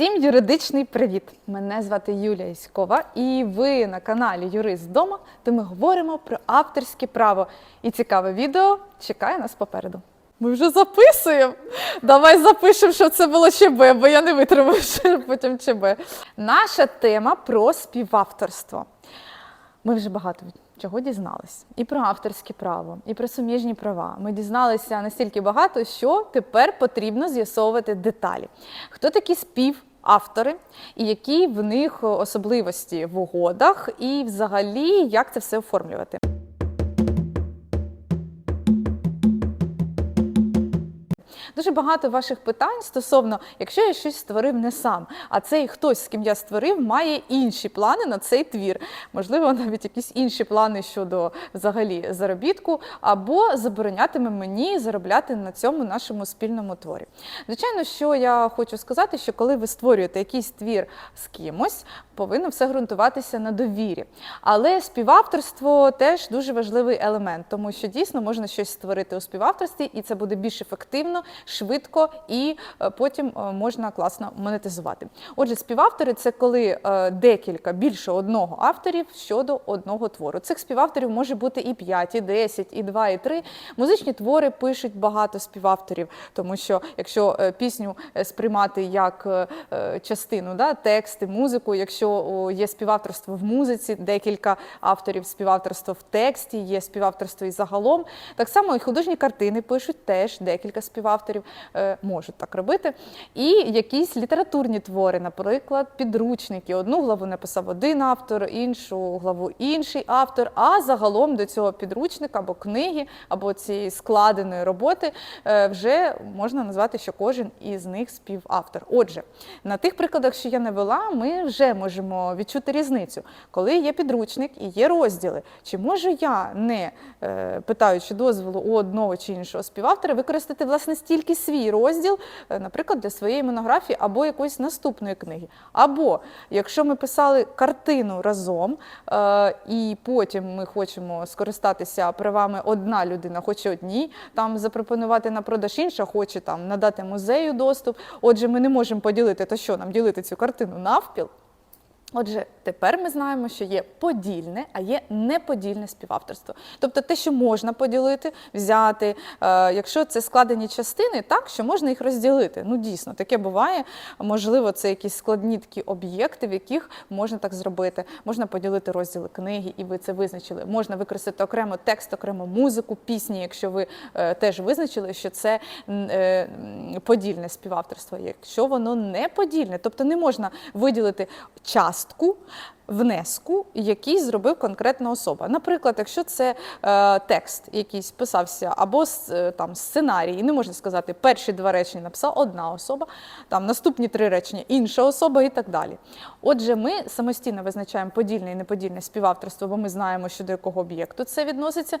Всім юридичний привіт! Мене звати Юлія Іськова, і ви на каналі Юрист Дома, де ми говоримо про авторське право. І цікаве відео чекає нас попереду. Ми вже записуємо. Давай запишемо, що це було ЧБ, бо я не витримаю що потім ЧБ. Наша тема про співавторство. Ми вже багато чого дізнались. І про авторське право, і про суміжні права. Ми дізналися настільки багато, що тепер потрібно з'ясовувати деталі. Хто такі співавтори, і які в них особливості в угодах, і взагалі як це все оформлювати. Дуже багато ваших питань стосовно, якщо я щось створив не сам, а цей хтось, з ким я створив, має інші плани на цей твір. Можливо, навіть якісь інші плани щодо взагалі заробітку, або заборонятиме мені заробляти на цьому нашому спільному творі. Звичайно, що я хочу сказати, що коли ви створюєте якийсь твір з кимось, повинно все ґрунтуватися на довірі. Але співавторство теж дуже важливий елемент, тому що дійсно можна щось створити у співавторстві, і це буде більш ефективно, швидко і е, потім е, можна класно монетизувати. Отже, співавтори це коли е, декілька більше одного авторів щодо одного твору. Цих співавторів може бути і 5, і 10, і 2, і 3. Музичні твори пишуть багато співавторів, тому що якщо пісню сприймати як частину, да, тексти, музику, якщо є співавторство в музиці, декілька авторів співавторство в тексті, є співавторство і загалом. Так само і художні картини пишуть теж декілька співавторів е, можуть так робити. І якісь літературні твори, наприклад, підручники. Одну главу написав один автор, іншу главу інший автор. А загалом до цього підручника або книги, або цієї складеної роботи е, вже можна назвати, що кожен із них співавтор. Отже, на тих прикладах, що я навела, ми вже можемо відчути різницю, коли є підручник і є розділи. Чи можу я, не е, питаючи дозволу у одного чи іншого співавтора, використати власне стільки свій розділ, е, наприклад, для своєї монографії або якоїсь наступної книги. Або якщо ми писали картину разом, е, і потім ми хочемо скористатися правами одна людина, хоче одній, там запропонувати на продаж інша, хоче там надати музею доступ. Отже, ми не можемо поділити, то що нам ділити цю картину навпіл. Отже, тепер ми знаємо, що є подільне, а є неподільне співавторство. Тобто те, що можна поділити, взяти, е, якщо це складені частини, так що можна їх розділити. Ну дійсно, таке буває. Можливо, це якісь складні такі об'єкти, в яких можна так зробити. Можна поділити розділи книги, і ви це визначили. Можна використати окремо текст, окремо музику, пісні, якщо ви е, теж визначили, що це е, подільне співавторство. Якщо воно не подільне, тобто не можна виділити частку внеску, який зробив конкретна особа. Наприклад, якщо це е, текст якийсь писався, або е, там сценарій, і не можна сказати, перші два речення написала одна особа, там наступні три речення інша особа і так далі. Отже, ми самостійно визначаємо подільне і неподільне співавторство, бо ми знаємо, що до якого об'єкту це відноситься.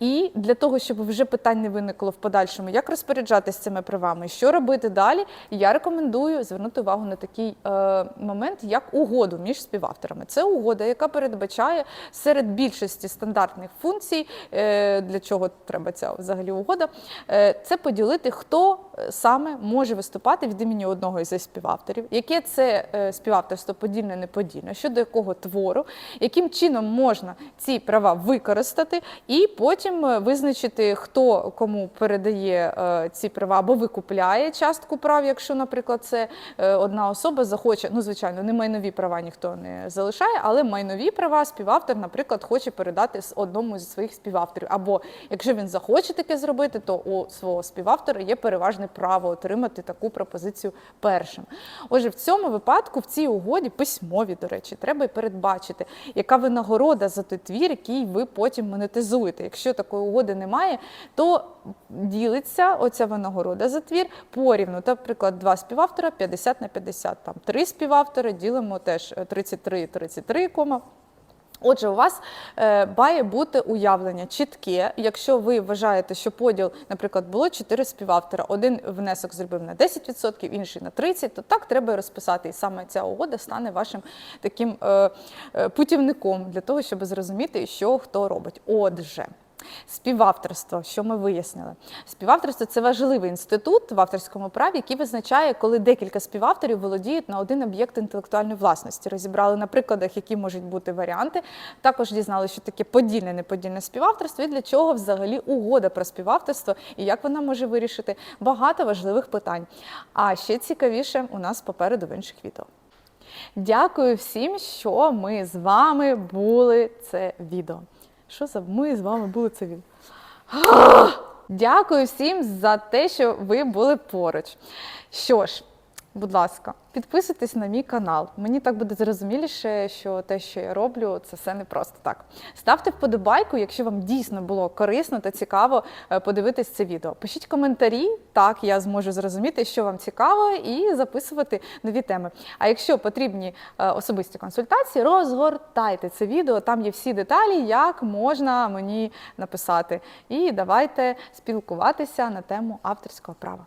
І для того, щоб вже питань не виникло в подальшому, як розпоряджатися цими правами, що робити далі, я рекомендую звернути увагу на такий е, момент, як угоду між співавторами. Це угода, яка передбачає серед більшості стандартних функцій, е, для чого треба ця взагалі угода, е, це поділити, хто е, саме може виступати від імені одного із співавторів, яке це співавторство подільне, неподільне, щодо якого твору, яким чином можна ці права використати, і потім визначити, хто кому передає ці права або викупляє частку прав, якщо, наприклад, це одна особа захоче, ну звичайно, не майнові права ніхто не залишає, але майнові права співавтор, наприклад, хоче передати одному зі своїх співавторів. Або якщо він захоче таке зробити, то у свого співавтора є переважне право отримати таку пропозицію першим. Отже, в цьому випадку, в цій угоді, письмові, до речі, треба й передбачити, яка винагорода за той твір, який ви потім монетизуєте. Якщо такої угоди немає, то ділиться оця винагорода за твір порівну. Наприклад, два співавтора 50 на 50, там три співавтора ділимо теж е, 33, 33, кома. Отже, у вас е, має бути уявлення чітке. Якщо ви вважаєте, що поділ, наприклад, було 4 співавтора, один внесок зробив на 10%, інший на 30%, то так треба розписати. І саме ця угода стане вашим таким е, е, путівником для того, щоб зрозуміти, що хто робить. Отже. Співавторство, що ми вияснили. Співавторство це важливий інститут в авторському праві, який визначає, коли декілька співавторів володіють на один об'єкт інтелектуальної власності. Розібрали на прикладах, які можуть бути варіанти. Також дізналися, що таке подільне, неподільне співавторство і для чого взагалі угода про співавторство і як вона може вирішити багато важливих питань. А ще цікавіше у нас попереду в інших відео. Дякую всім, що ми з вами були це відео. Що за ми з вами були це він? Дякую всім за те, що ви були поруч. Що ж, будь ласка, підписуйтесь на мій канал. Мені так буде зрозуміліше, що те, що я роблю, це все не просто так. Ставте вподобайку, якщо вам дійсно було корисно та цікаво е, подивитись це відео. Пишіть коментарі, так я зможу зрозуміти, що вам цікаво, і записувати нові теми. А якщо потрібні е, особисті консультації, розгортайте це відео. Там є всі деталі, як можна мені написати. І давайте спілкуватися на тему авторського права.